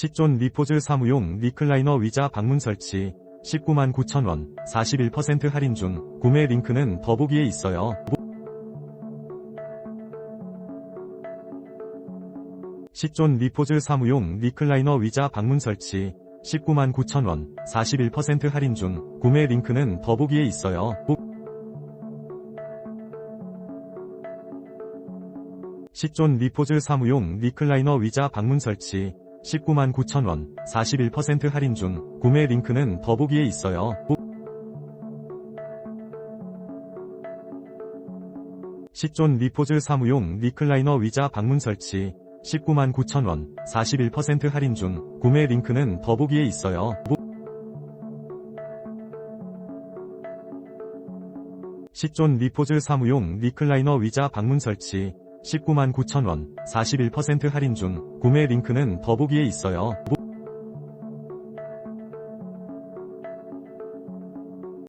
시존 리포즈 사무용 리클라이너 위자 방문 설치 19만 9천원 41% 할인 중 구매 링크는 더보기에 있어요. 시존 리포즈 사무용 리클라이너 위자 방문 설치 19만 9천원 41% 할인 중 구매 링크는 더보기에 있어요. 시존 리포즈 사무용 리클라이너 위자 방문 설치 19만 9천원 41% 할인 중 구매 링크는 더보기에 있어요. 시존 리포즈 사무용 리클라이너 위자 방문 설치 19만 9천원 41% 할인 중 구매 링크는 더보기에 있어요. 시존 리포즈 사무용 리클라이너 위자 방문 설치 19만 9천원 41% 할인 중 구매 링크는 더보기에 있어요.